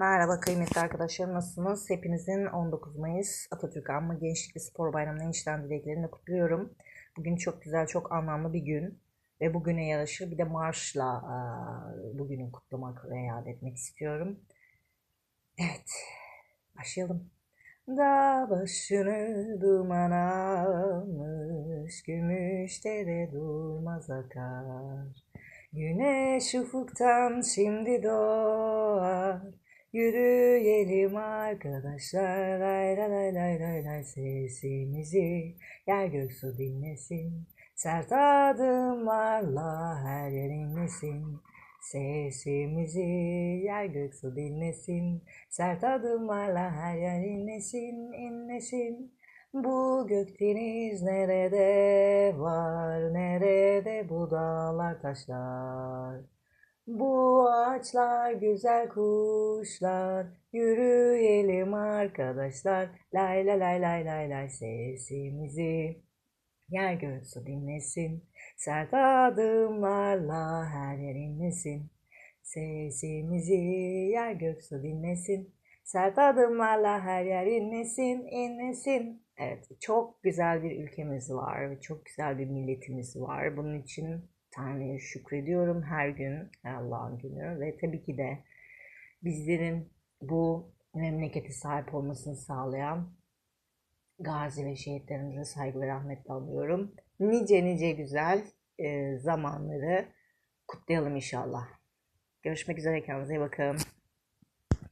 Merhaba kıymetli arkadaşlarım nasılsınız? Hepinizin 19 Mayıs Atatürk Anma Gençlik ve Spor Bayramı'nın en içten dileklerini kutluyorum. Bugün çok güzel, çok anlamlı bir gün. Ve bugüne yaraşır bir de marşla bugünü kutlamak ve yad etmek istiyorum. Evet, başlayalım. Dağ başını duman almış, gümüş dere durmaz akar. Güneş ufuktan şimdi doğar, yürüyelim arkadaşlar, lay lay lay lay lay sesimizi yer gök su dinlesin. Sert adımlarla her yer inlesin, sesimizi yer gök su dinlesin. Sert adımlarla her yer inlesin, inlesin. Bu gök deniz nerede var, nerede bu dağlar taşlar? Bu ağaçlar güzel kuşlar, yürüyelim arkadaşlar. Lay lay lay lay lay lay sesimizi yer gök su dinlesin. Sert adımlarla her yer inlesin. Sesimizi yer gök su dinlesin. Sert adımlarla her yer inlesin, inlesin. Evet, çok güzel bir ülkemiz var ve çok güzel bir milletimiz var. Bunun için Tanrı'ya şükrediyorum her gün, Allah'ın günü ve tabii ki de bizlerin bu memlekete sahip olmasını sağlayan gazi ve şehitlerimize saygı ve rahmetle anıyorum. Nice nice güzel e, zamanları kutlayalım inşallah. Görüşmek üzere kendinize iyi bakın.